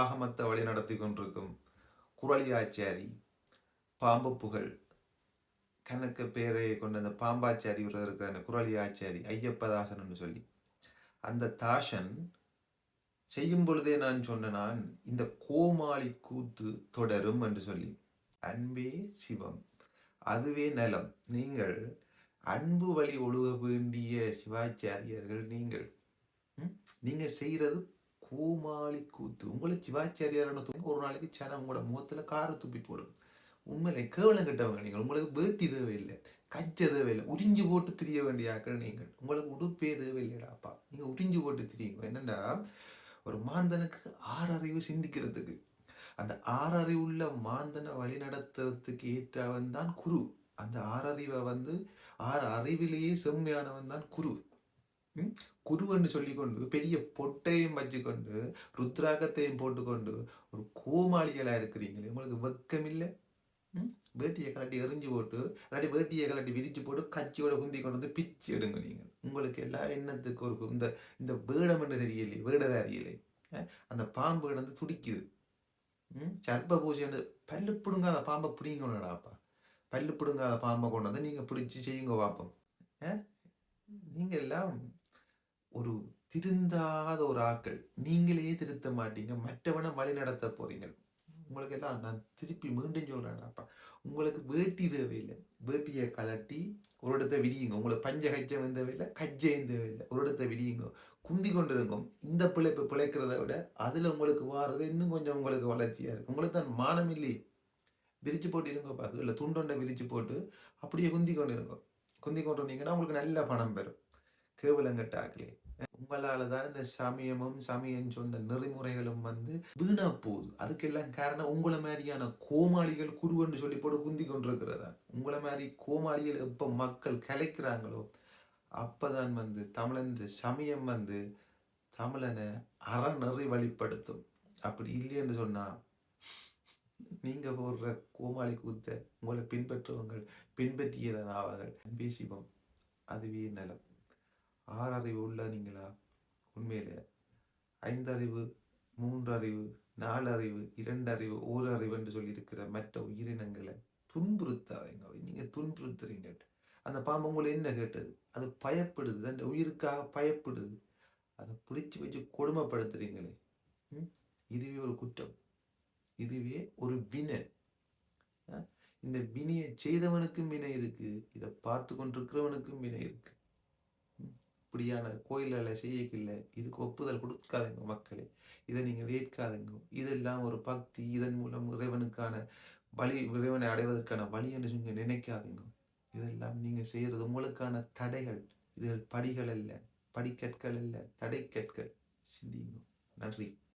ஆகமத்தை வழி நடத்தி கொண்டிருக்கும் குரலியாச்சாரி பாம்பு புகழ் கணக்கு பேரை கொண்ட அந்த பாம்பாச்சாரி ஒரு இருக்கிற அந்த குரலியாச்சாரி ஐயப்பதாசன் சொல்லி. அந்த தாசன் செய்யும் பொழுதே நான் சொன்ன நான் இந்த கோமாளி கூத்து தொடரும் என்று சொல்லி. அன்பே சிவம் அதுவே நலம். நீங்கள் அன்பு வழி ஒழுக வேண்டிய சிவாச்சாரியர்கள் நீங்கள். நீங்கள் நீங்க கோமாளி கூத்து. உங்களை சிவாச்சாரியாரான தூங்க ஒரு நாளைக்கு சனம் உங்களோட முகத்தில் காரை துப்பி போடும். உண்மையிலே கேவலம் கட்டவங்க நீங்கள். உங்களுக்கு வேட்டி தேவையில்லை. கச்ச தேவையில்லை. உறிஞ்சு போட்டு திரிய வேண்டிய ஆக்கள் நீங்கள். உங்களுக்கு உடுப்பே தேவையில்லைடாப்பா நீங்கள் உறிஞ்சு போட்டு திரியுங்க. என்னென்னா ஒரு மாந்தனுக்கு ஆறறிவு சிந்திக்கிறதுக்கு. அந்த ஆறறிவுள்ள மாந்தனை வழி நடத்துறதுக்கு ஏற்றவன் தான் குரு. அந்த ஆறறிவை வந்து ஆறு அறிவிலேயே செம்மையானவன் தான் குரு. குருவன்னு சொல்லிக்கொண்டு பெரிய பொட்டையும் வச்சுக்கொண்டு ருத்ராகத்தையும் போட்டுக்கொண்டு ஒரு கோமாளிகளாக இருக்கிறீங்களே உங்களுக்கு வெக்கம் இல்லை ம்? வேட்டியை கலட்டி எரிஞ்சு போட்டு இல்லாட்டி வேட்டியை கலட்டி விரிச்சு போட்டு கச்சியோட குந்தி கொண்டு வந்து பிச்சு எடுங்க நீங்கள். உங்களுக்கு எல்லா எண்ணத்துக்கு ஒரு இந்த இந்த வேடம் என்று தெரியலையே வேடதாரியலை அஹ்? அந்த பாம்பு வந்து துடிக்குது. ம்? சர்ப்ப பூஜை பல்லு பிடுங்காத பாம்பை பிடிங்கணும்டாப்பா பல்லு பிடுங்காத பாம்பை கொண்டு வந்து நீங்கள் பிடிச்சி செய்யுங்க பார்ப்போம் நீங்கள் எல்லாம் ஒரு திருந்தாத ஒரு ஆக்கள் நீங்களே திருத்த மாட்டீங்க. மற்றவனை வழி நடத்த போறீங்க. உங்களுக்கு எல்லாம் நான் திருப்பி மீண்டும் சொல்றேன்ப்பா உங்களுக்கு வேட்டி தேவையில்லை. வேட்டியை கலட்டி ஒரு இடத்த விடியுங்க உங்களுக்கு பஞ்ச கச்சம் தேவையில்லை. கஜ்ஜையும் தேவையில்லை. ஒரு இடத்த விடியுங்க குந்தி கொண்டிருங்க. இந்த பிழைப்பு பிழைக்கிறத விட அதுல உங்களுக்கு வாரது இன்னும் கொஞ்சம் உங்களுக்கு வளர்ச்சியா இருக்கு உங்களுக்கு தான் மானம் இல்லையே. விரிச்சு போட்டு பாக்கு இல்லை துண்டொண்டை விரிச்சு போட்டு அப்படியே குந்தி கொண்டு இருங்க குந்தி கொண்டு வந்தீங்கன்னா உங்களுக்கு நல்ல பணம் பெறும் கேவலங்கட்டாக்களே உங்களால் தான் இந்த சமயமும் சமயம் சொன்ன நெறிமுறைகளும் வந்து வீணா போகுது. அதுக்கெல்லாம் காரணம் உங்களை மாதிரியான கோமாளிகள் குருவன்னு சொல்லி போட்டு குந்தி கொண்டிருக்கிறதா? உங்களை மாதிரி கோமாளிகள் எப்ப மக்கள் கலைக்கிறாங்களோ அப்பதான் வந்து தமிழன் சமயம் வந்து தமிழனை அறநெறி வழிப்படுத்தும். அப்படி இல்லைன்னு சொன்னா நீங்க போடுற கோமாளி கூத்த உங்களை பின்பற்றுவங்கள் பின்பற்றியதன் ஆவார்கள். அன்பே சிவம் அதுவே நலம். ஆறறிவு உள்ள நீங்களா? உண்மையில. ஐந்தறிவு மூன்றறிவு நாலறிவு இரண்டறிவு அறிவு என்று சொல்லி இருக்கிற மற்ற உயிரினங்களை துன்புறுத்தாதீங்க. நீங்க துன்புறுத்துறீங்க. அந்த பாம்பு உங்களை என்ன கேட்டது? அது பயப்படுது. அந்த உயிருக்காக பயப்படுது. அதை பிடிச்சி வச்சு கொடுமைப்படுத்துறீங்களே. ம்? இதுவே ஒரு குற்றம். இதுவே ஒரு வினை. இந்த வினையை செய்தவனுக்கும் வினை இருக்கு. இதை பார்த்து கொண்டிருக்கிறவனுக்கும் வினை இருக்கு. இப்படியான கோயில்களை செய்யக்கில்ல. இதுக்கு ஒப்புதல் கொடுக்காதீங்க மக்களே. இதை நீங்கள் ஏற்காதீங்க. இதெல்லாம் ஒரு பக்தி. இதன் மூலம் இறைவனுக்கான வழி இறைவனை அடைவதற்கான வழி என்று நீங்கள் நினைக்காதீங்க. இதெல்லாம் நீங்கள் செய்கிறது உங்களுக்கான தடைகள். இது படிகள் அல்ல படிக்கற்கள் அல்ல தடைக்கற்கள். சிந்திங்க நன்றி.